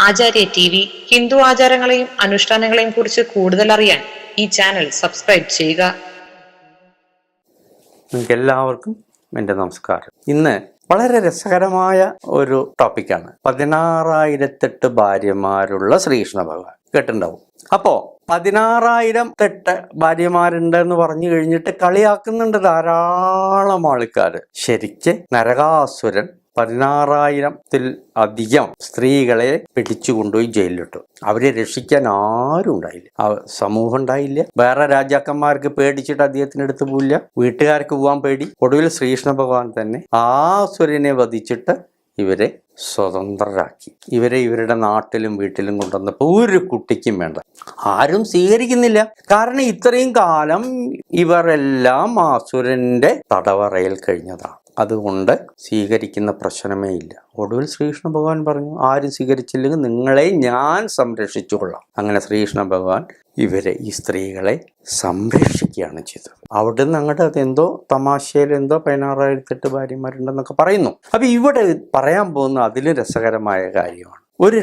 ആചാര്യ T V Hindu ആചാരങ്ങളെയും അനുഷ്ഠാനങ്ങളെയും കുറിച്ച് കൂടുതൽ അറിയാൻ ഈ ചാനൽ സബ്സ്ക്രൈബ് ചെയ്യുക. നിങ്ങൾക്ക് എല്ലാവർക്കും എന്റെ നമസ്കാരം. ഇന്ന് വളരെ രസകരമായ ഒരു ടോപ്പിക്കാണ്. പതിനാറായിരത്തെട്ട് ഭാര്യമാരുള്ള ശ്രീകൃഷ്ണ ഭഗവാൻ. കേട്ടിട്ടുണ്ടാവും. അപ്പോ പതിനാറായിരം തെട്ട് ഭാര്യമാരുണ്ട് എന്ന് പറഞ്ഞു കഴിഞ്ഞിട്ട് കളിയാക്കുന്നുണ്ട് ധാരാളം ആൾക്കാർ ശരിക്ക് നരകാസുരൻ പതിനാറായിരത്തിൽ അധികം സ്ത്രീകളെ പിടിച്ചു കൊണ്ടുപോയി ജയിലിലിട്ടു. അവരെ രക്ഷിക്കാൻ ആരും ഉണ്ടായില്ല. സമൂഹം ഉണ്ടായില്ല. വേറെ രാജാക്കന്മാർക്ക് പേടിച്ചിട്ട് അദ്ദേഹത്തിന് അടുത്ത് പോയില്ല. വീട്ടുകാർക്ക് പോകാൻ പേടി. ഒടുവിൽ ശ്രീകൃഷ്ണ ഭഗവാൻ തന്നെ ആ സുരനെ വധിച്ചിട്ട് ഇവരെ സ്വതന്ത്രരാക്കി. ഇവരെ ഇവരുടെ നാട്ടിലും വീട്ടിലും കൊണ്ടുവന്നപ്പോൾ ഒരു കുട്ടിക്കും വേണ്ട. ആരും സ്വീകരിക്കുന്നില്ല. കാരണം ഇത്രയും കാലം ഇവരെല്ലാം ആസുരന്റെ തടവറയിൽ കഴിഞ്ഞതാണ് അതുകൊണ്ട് സ്വീകരിക്കുന്ന പ്രശ്നമേ ഇല്ല. ഒടുവിൽ ശ്രീകൃഷ്ണ ഭഗവാൻ പറഞ്ഞു ആരും സ്വീകരിച്ചില്ലെങ്കിൽ നിങ്ങളെ ഞാൻ സംരക്ഷിച്ചുകൊള്ളാം. അങ്ങനെ ശ്രീകൃഷ്ണ ഭഗവാൻ ഇവരെ ഈ സ്ത്രീകളെ സംരക്ഷിക്കുകയാണ് ചെയ്തത്. അവിടെ നിന്ന് അങ്ങോട്ട് അതെന്തോ തമാശയിൽ എന്തോ പതിനാറായിരത്തെട്ട് ഭാര്യമാരുണ്ടെന്നൊക്കെ പറയുന്നു. അപ്പൊ ഇവിടെ പറയാൻ പോകുന്ന അതിലും രസകരമായ കാര്യമാണ്. ഒരു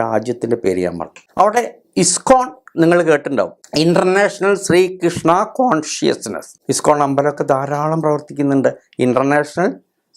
രാജ്യത്തിന്റെ പേര് ഞാൻ പറഞ്ഞു അവിടെ ഇസ്കോൺ നിങ്ങൾ കേട്ടിട്ടുണ്ടാവും. ഇന്റർനാഷണൽ ശ്രീകൃഷ്ണ കോൺഷ്യസ്നസ് ഇസ്കോൺ അമ്പലമൊക്കെ ധാരാളം പ്രവർത്തിക്കുന്നുണ്ട്. ഇന്റർനാഷണൽ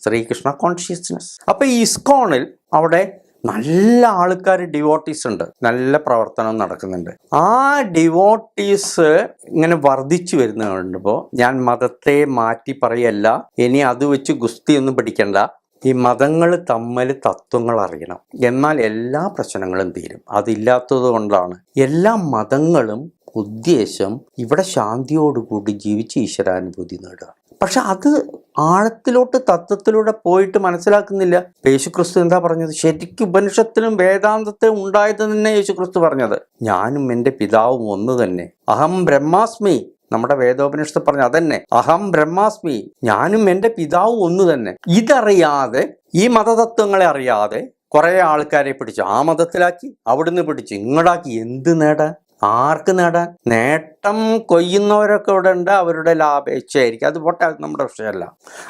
ശ്രീകൃഷ്ണ കോൺഷ്യസ്നസ് അപ്പൊ ഈ ഇസ്കോണിൽ അവിടെ നല്ല ആൾക്കാർ ഡിവോട്ടീസ് ഉണ്ട്. നല്ല പ്രവർത്തനം നടക്കുന്നുണ്ട്. ആ ഡിവോട്ടീസ് ഇങ്ങനെ വർദ്ധിച്ചു വരുന്നുണ്ടപ്പോൾ ഞാൻ മതത്തെ മാറ്റി പറയല്ല. ഇനി അത് വെച്ച് ഗുസ്തി ഒന്നും പഠിക്കണ്ട ഈ മതങ്ങൾ തമ്മിൽ തത്വങ്ങൾ അറിയണം. എന്നാൽ എല്ലാ പ്രശ്നങ്ങളും തീരും. അതില്ലാത്തത് കൊണ്ടാണ്. എല്ലാ മതങ്ങളും ഉദ്ദേശം ഇവിടെ ശാന്തിയോടുകൂടി ജീവിച്ച് ഈശ്വരാനുഭൂതി നേടുക. പക്ഷെ അത് ആഴത്തിലോട്ട് തത്വത്തിലൂടെ പോയിട്ട് മനസ്സിലാക്കുന്നില്ല. യേശുക്രിസ്തു എന്താ പറഞ്ഞത്? ശരിക്കും ഉപനിഷത്തിലും വേദാന്തത്തിലും ഉണ്ടായത് തന്നെ യേശുക്രിസ്തു പറഞ്ഞത്. ഞാനും എന്റെ പിതാവും ഒന്ന് തന്നെ. അഹം ബ്രഹ്മാസ്മി. നമ്മുടെ വേദോപനിഷത്ത് പറഞ്ഞ അതന്നെ അഹം ബ്രഹ്മാസ്മി ഞാനും എന്റെ പിതാവും ഒന്ന് തന്നെ. ഇതറിയാതെ ഈ മതതത്വങ്ങളെ അറിയാതെ കുറേ ആൾക്കാരെ പിടിച്ചു ആ മതത്തിലാക്കി അവിടുന്ന് പിടിച്ചു ഇങ്ങടാക്കി. എന്ത് നേടാൻ ആർക്ക് നേടാൻ നേട്ടം കൊയ്യുന്നവരൊക്കെ ഇവിടെ ഉണ്ട് അവരുടെ ലാഭേച്ഛയായിരിക്കും. അത് പോട്ടെ നമ്മുടെ വിഷയമല്ല.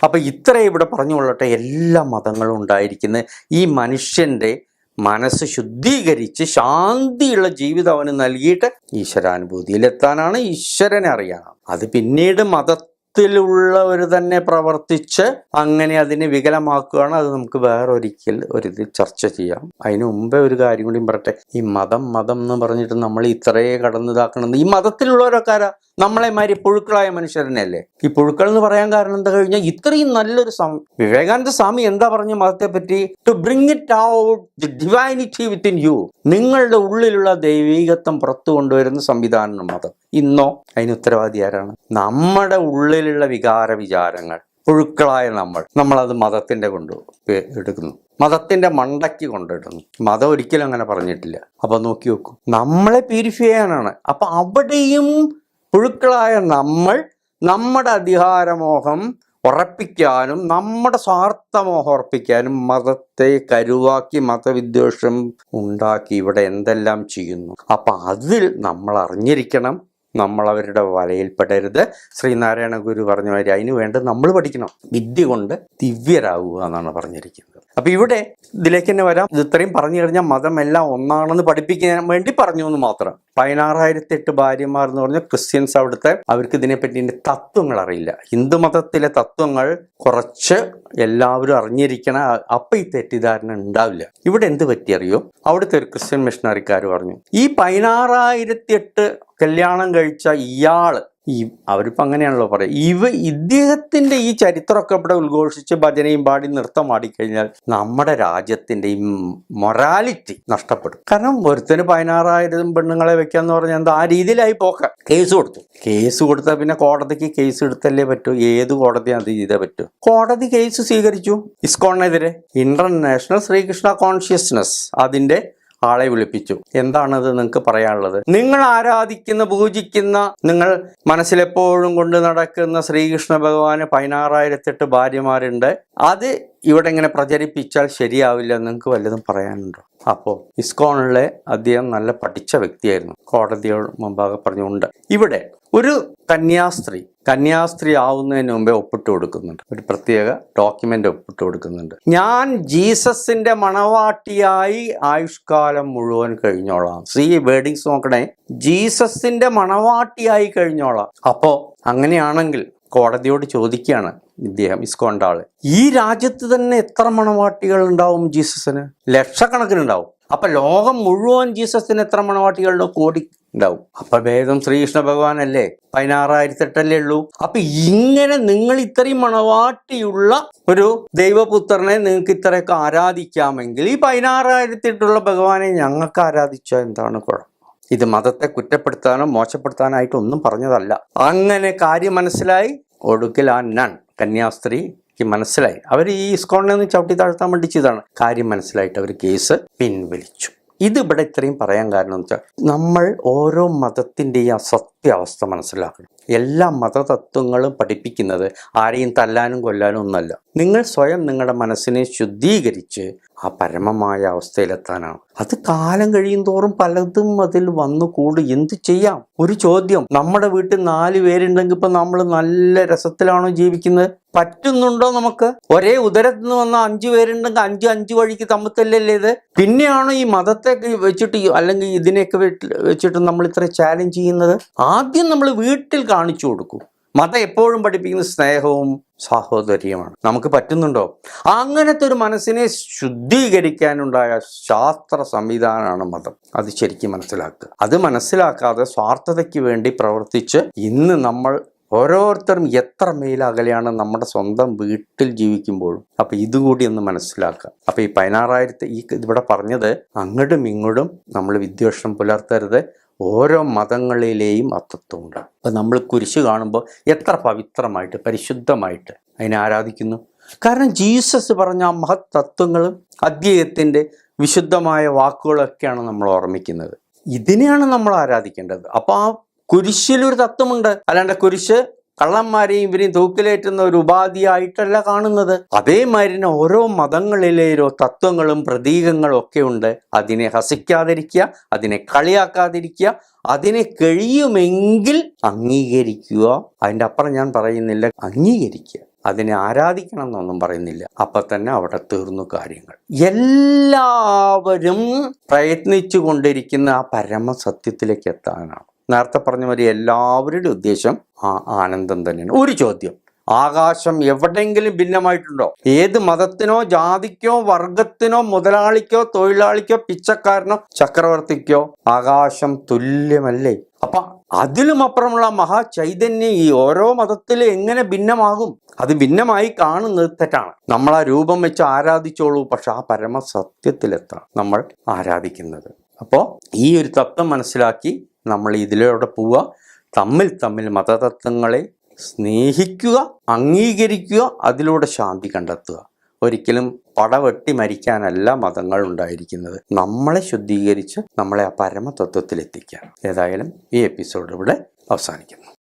അപ്പൊ ഇത്ര ഇവിടെ പറഞ്ഞുകൊള്ളട്ടെ എല്ലാ മതങ്ങളും ഉണ്ടായിരിക്കുന്നത് ഈ മനുഷ്യന്റെ മനസ്സ് ശുദ്ധീകരിച്ച് ശാന്തിയുള്ള ജീവിതം അവന് നൽകിയിട്ട് ഈശ്വരാനുഭൂതിയിലെത്താനാണ് ഈശ്വരനെ അറിയണം. അത് പിന്നീട് മതത്തിലുള്ളവർ തന്നെ പ്രവർത്തിച്ച് അങ്ങനെ അതിനെ വികലമാക്കുകയാണ്. അത് നമുക്ക് വേറൊരിക്കൽ ഒരിത് ചർച്ച ചെയ്യാം. അതിനു മുമ്പേ ഒരു കാര്യം കൂടി പറയട്ടെ. ഈ മതം മതം എന്ന് പറഞ്ഞിട്ട് നമ്മൾ ഇത്രയേ കടന്നിതാക്കണം ഈ മതത്തിലുള്ളവരൊക്കെ ആരാ? നമ്മളെ മാതിരി പുഴുക്കളായ മനുഷ്യരനെയല്ലേ? ഈ പുഴുക്കൾ എന്ന് പറയാൻ കാരണം എന്താ കഴിഞ്ഞാൽ ഇത്രയും നല്ലൊരു സ്വാമി വിവേകാനന്ദ സ്വാമി എന്താ പറഞ്ഞ മതത്തെ പറ്റി to bring it out the divinity within you നിങ്ങളുടെ ഉള്ളിലുള്ള ദൈവീകത്വം പുറത്തു കൊണ്ടുവരുന്ന സംവിധാനം മതം. ഇന്നോ അതിന് ഉത്തരവാദി ആരാണ്? നമ്മുടെ ഉള്ളിലുള്ള വികാര വിചാരങ്ങൾ പുഴുക്കളായ നമ്മൾ നമ്മളത് മതത്തിന്റെ കൊണ്ട് എടുക്കുന്നു. മതത്തിന്റെ മണ്ടയ്ക്ക് കൊണ്ടിടുന്നു മതം ഒരിക്കലും അങ്ങനെ പറഞ്ഞിട്ടില്ല. അപ്പൊ നോക്കി നോക്കൂ. നമ്മളെ പ്യൂരിഫൈ ചെയ്യാനാണ്. അപ്പൊ അവിടെയും പുഴുക്കളായ നമ്മൾ നമ്മുടെ അധികാരമോഹം ഉറപ്പിക്കാനും നമ്മുടെ സ്വാർത്ഥമോഹം ഉറപ്പിക്കാനും മതത്തെ കരുവാക്കി മതവിദ്വേഷം ഉണ്ടാക്കി ഇവിടെ എന്തെല്ലാം ചെയ്യുന്നു. അപ്പൊ അതിൽ നമ്മൾ അറിഞ്ഞിരിക്കണം. നമ്മൾ അവരുടെ വലയിൽപ്പെടരുത്. ശ്രീനാരായണ ഗുരു പറഞ്ഞ മാതിരി അതിന് വേണ്ട നമ്മൾ പഠിക്കണം. വിദ്യ കൊണ്ട് ദിവ്യരാകുക എന്നാണ് പറഞ്ഞിരിക്കുന്നത്. അപ്പൊ ഇവിടെ ഇതിലേക്ക് തന്നെ വരാം. ഇത് ഇത്രയും പറഞ്ഞു കഴിഞ്ഞാൽ മതം എല്ലാം ഒന്നാണെന്ന് പഠിപ്പിക്കാൻ വേണ്ടി പറഞ്ഞു എന്ന് മാത്രം. പതിനാറായിരത്തി എട്ട് ഭാര്യമാർ എന്ന് പറഞ്ഞാൽ ക്രിസ്ത്യൻസ് അവിടുത്തെ അവർക്ക് ഇതിനെപ്പറ്റി തത്വങ്ങൾ അറിയില്ല. ഹിന്ദു മതത്തിലെ തത്വങ്ങൾ കുറച്ച് എല്ലാവരും അറിഞ്ഞിരിക്കണ അപ്പൊ ഈ തെറ്റിദ്ധാരണ ഉണ്ടാവില്ല. ഇവിടെ എന്ത് പറ്റി അറിയോ? അവിടുത്തെ ഒരു ക്രിസ്ത്യൻ മിഷണറിക്കാർ പറഞ്ഞു ഈ പതിനാറായിരത്തി എട്ട് കല്യാണം കഴിച്ച ഇയാൾ ഈ അവരിപ്പോൾ അങ്ങനെയാണല്ലോ പറയുക ഇവ ഇദ്ദേഹത്തിന്റെ ഈ ചരിത്രമൊക്കെ ഇവിടെ ഉദ്ഘോഷിച്ച് ഭജനയും പാടി നൃത്തം ആടിക്കഴിഞ്ഞാൽ നമ്മുടെ രാജ്യത്തിന്റെ ഈ മൊറാലിറ്റി നഷ്ടപ്പെടും. കാരണം ഒരുത്തിന് പതിനാറായിരം പെണ്ണുങ്ങളെ വെക്കാന്ന് പറഞ്ഞാൽ എന്താ ആ രീതിയിലായി പോക്ക. കേസ് കൊടുത്തു. കേസ് കൊടുത്താൽ പിന്നെ കോടതിക്ക് കേസ് എടുത്തല്ലേ പറ്റൂ? ഏത് കോടതി അത് ചെയ്തേ പറ്റൂ. കോടതി കേസ് സ്വീകരിച്ചു. ഇസ്കോണിനെതിരെ. ഇന്റർനാഷണൽ ശ്രീകൃഷ്ണ കോൺഷ്യസ്നസ് അതിന്റെ ആളെ വിളിപ്പിച്ചു. എന്താണത് നിങ്ങൾക്ക് പറയാനുള്ളത്? നിങ്ങൾ ആരാധിക്കുന്ന പൂജിക്കുന്ന നിങ്ങൾ മനസ്സിലെപ്പോഴും കൊണ്ട് നടക്കുന്ന ശ്രീകൃഷ്ണ ഭഗവാന് പതിനാറായിരത്തെട്ട് ഭാര്യമാരുണ്ട്. അത് ഇവിടെ ഇങ്ങനെ പ്രചരിപ്പിച്ചാൽ ശരിയാവില്ല എന്ന് നിങ്ങൾക്ക് വല്ലതും പറയാനുണ്ടോ? അപ്പോൾ ഇസ്കോണിലെ അദ്ദേഹം നല്ല പഠിച്ച വ്യക്തിയായിരുന്നു. കോടതിയോട് മുമ്പാകെ പറഞ്ഞുകൊണ്ട്. ഇവിടെ ഒരു കന്യാസ്ത്രീ കന്യാസ്ത്രീ ആവുന്നതിന് മുമ്പേ ഒപ്പിട്ട് കൊടുക്കുന്നുണ്ട്. ഒരു പ്രത്യേക ഡോക്യുമെന്റ് ഒപ്പിട്ട് കൊടുക്കുന്നുണ്ട്. ഞാൻ ജീസസിന്റെ മണവാട്ടിയായി ആയുഷ്കാലം മുഴുവൻ കഴിഞ്ഞോളാം. സീ വേർഡിങ്സ് നോക്കണേ ജീസസിന്റെ മണവാട്ടിയായി കഴിഞ്ഞോളാം. അപ്പോ അങ്ങനെയാണെങ്കിൽ കോടതിയോട് ചോദിക്കുകയാണ് ഇദ്ദേഹം ഇസ്കോണ്ട ആൾ ഈ രാജ്യത്ത് തന്നെ എത്ര മണവാട്ടികൾ ഉണ്ടാവും ജീസസിന്? ലക്ഷക്കണക്കിന് ഉണ്ടാവും അപ്പൊ ലോകം മുഴുവൻ ജീസസിന് എത്ര മണവാട്ടികളുടെ കോടി ഉണ്ടാവും. അപ്പൊ വേദം ശ്രീകൃഷ്ണ ഭഗവാൻ അല്ലേ പതിനാറായിരത്തി എട്ടല്ലേ ഉള്ളൂ. അപ്പൊ ഇങ്ങനെ നിങ്ങൾ ഇത്രയും മണവാട്ടിയുള്ള ഒരു ദൈവപുത്രനെ നിങ്ങൾക്ക് ഇത്രയൊക്കെ ആരാധിക്കാമെങ്കിൽ ഈ പതിനാറായിരത്തി എട്ടുള്ള ഭഗവാനെ ഞങ്ങൾക്ക് ആരാധിച്ചാൽ എന്താണ് കുഴപ്പം? ഇത് മതത്തെ കുറ്റപ്പെടുത്താനോ മോശപ്പെടുത്താനായിട്ടൊന്നും പറഞ്ഞതല്ല. അങ്ങനെ കാര്യം മനസ്സിലായി. ഒടുക്കിൽ ആ നൺ കന്യാസ്ത്രീക്ക് മനസ്സിലായി. അവർ ഈ ഇസ്കോണിനെ നിന്ന് ചവിട്ടി താഴ്ത്താൻ വേണ്ടി ചെയ്തതാണ്. കാര്യം മനസ്സിലായിട്ട് അവർ കേസ് പിൻവലിച്ചു. ഇത് ഇവിടെ ഇത്രയും പറയാൻ കാരണം എന്ന് വെച്ചാൽ നമ്മൾ ഓരോ മതത്തിന്റെയും അസത്യാവസ്ഥ സത്യാവസ്ഥ മനസ്സിലാക്കണം. എല്ലാ മതതത്വങ്ങളും പഠിപ്പിക്കുന്നത് ആരെയും തല്ലാനും കൊല്ലാനും ഒന്നല്ല. നിങ്ങൾ സ്വയം നിങ്ങളുടെ മനസ്സിനെ ശുദ്ധീകരിച്ച് ആ പരമമായ അവസ്ഥയിലെത്താനാണ്. അത് കാലം കഴിയും തോറും പലതും അതിൽ വന്നു കൂടും. എന്ത് ചെയ്യാം? ഒരു ചോദ്യം. നമ്മുടെ വീട്ടിൽ നാല് പേരുണ്ടെങ്കിൽ ഇപ്പൊ നമ്മൾ നല്ല രസത്തിലാണോ ജീവിക്കുന്നത്? പറ്റുന്നുണ്ടോ നമുക്ക്? ഒരേ ഉദരത്തിൽ നിന്ന് വന്ന അഞ്ചു പേരുണ്ടെങ്കിൽ അഞ്ചു അഞ്ചു വഴിക്ക് തമ്മത്തല്ലല്ലേ ഇത്? പിന്നെയാണ് ഈ മതത്തെ വെച്ചിട്ട് അല്ലെങ്കിൽ ഇതിനെയൊക്കെ വെച്ചിട്ട് നമ്മൾ ഇത്ര ചാലഞ്ച് ചെയ്യുന്നത്? ആദ്യം നമ്മൾ വീട്ടിൽ കാണിച്ചു കൊടുക്കും. മതം എപ്പോഴും പഠിപ്പിക്കുന്ന സ്നേഹവും സാഹോദര്യമാണ്. നമുക്ക് പറ്റുന്നുണ്ടോ? അങ്ങനത്തെ ഒരു മനസ്സിനെ ശുദ്ധീകരിക്കാനുണ്ടായ ശാസ്ത്ര സംവിധാനമാണ് മതം. അത് ശരിക്കും മനസ്സിലാക്കുക. അത് മനസ്സിലാക്കാതെ സ്വാർത്ഥതയ്ക്ക് വേണ്ടി പ്രവർത്തിച്ച് ഇന്ന് നമ്മൾ ഓരോരുത്തരും എത്ര മേലകലെയാണ് നമ്മുടെ സ്വന്തം വീട്ടിൽ ജീവിക്കുമ്പോഴും. അപ്പൊ ഇതുകൂടി ഒന്ന് മനസ്സിലാക്കുക. അപ്പൊ ഈ പതിനാറായിരത്തി ഈ ഇവിടെ പറഞ്ഞത് അങ്ങോട്ടും ഇങ്ങോട്ടും നമ്മൾ വിദ്വേഷം പുലർത്തരുത്. ഓരോ മതങ്ങളിലെയും അത്തത്വമുണ്ട്. അപ്പൊ നമ്മൾ കുരിശ് കാണുമ്പോൾ എത്ര പവിത്രമായിട്ട് പരിശുദ്ധമായിട്ട് അതിനെ ആരാധിക്കുന്നു? കാരണം ജീസസ് പറഞ്ഞ ആ മഹത് തത്വങ്ങളും അദ്ദേഹത്തിന്റെ വിശുദ്ധമായ വാക്കുകളൊക്കെയാണ് നമ്മൾ ഓർമ്മിക്കുന്നത്. ഇതിനെയാണ് നമ്മൾ ആരാധിക്കേണ്ടത്. അപ്പോൾ ആ കുരിശിലൊരു തത്വമുണ്ട്. അല്ലാണ്ട് കുരിശ് കള്ളന്മാരെയും ഇവരെയും തൂക്കിലേറ്റുന്ന ഒരു ഉപാധിയായിട്ടല്ല കാണുന്നത്. അതേമാതിരി തന്നെ ഓരോ മതങ്ങളിലെയോ തത്വങ്ങളും പ്രതീകങ്ങളും ഒക്കെ ഉണ്ട്. അതിനെ ഹസിക്കാതിരിക്കുക അതിനെ കളിയാക്കാതിരിക്കുക അതിനെ കഴിയുമെങ്കിൽ അംഗീകരിക്കുക. അതിന്റെ അപ്പുറം ഞാൻ പറയുന്നില്ല അംഗീകരിക്കുക. അതിനെ ആരാധിക്കണം എന്നൊന്നും പറയുന്നില്ല. അപ്പൊ തന്നെ അവിടെ തീർന്നു കാര്യങ്ങൾ. എല്ലാവരും പ്രയത്നിച്ചു കൊണ്ടിരിക്കുന്ന ആ പരമസത്യത്തിലേക്ക് എത്താനാണ്. നേരത്തെ പറഞ്ഞ മാതിരി എല്ലാവരുടെയും ഉദ്ദേശം ആ ആനന്ദം തന്നെയാണ്. ഒരു ചോദ്യം. ആകാശം എവിടെയെങ്കിലും ഭിന്നമായിട്ടുണ്ടോ? ഏത് മതത്തിനോ ജാതിക്കോ വർഗത്തിനോ മുതലാളിക്കോ തൊഴിലാളിക്കോ പിച്ചക്കാരനോ ചക്രവർത്തിക്കോ ആകാശം തുല്യമല്ലേ? അപ്പൊ അതിലും അപ്പുറമുള്ള മഹാചൈതന്യം ഈ ഓരോ മതത്തിൽ എങ്ങനെ ഭിന്നമാകും? അത് ഭിന്നമായി കാണുന്നത് തെറ്റാണ്. നമ്മൾ ആ രൂപം വെച്ച് ആരാധിച്ചോളൂ പക്ഷെ ആ പരമസത്യത്തിലെത്താണ് നമ്മൾ ആരാധിക്കുന്നത്. അപ്പോൾ ഈ ഒരു തത്വം മനസ്സിലാക്കി നമ്മൾ ഇതിലൂടെ പോവുക. തമ്മിൽ തമ്മിൽ മതതത്വങ്ങളെ സ്നേഹിക്കുക അംഗീകരിക്കുക അതിലൂടെ ശാന്തി കണ്ടെത്തുക. ഒരിക്കലും പടവെട്ടി മരിക്കാനല്ല മതങ്ങൾ ഉണ്ടായിരിക്കുന്നത്. നമ്മളെ ശുദ്ധീകരിച്ച് നമ്മളെ ആ പരമതത്വത്തിലെത്തിക്കുക. ഏതായാലും ഈ എപ്പിസോഡ് ഇവിടെ അവസാനിക്കുന്നു.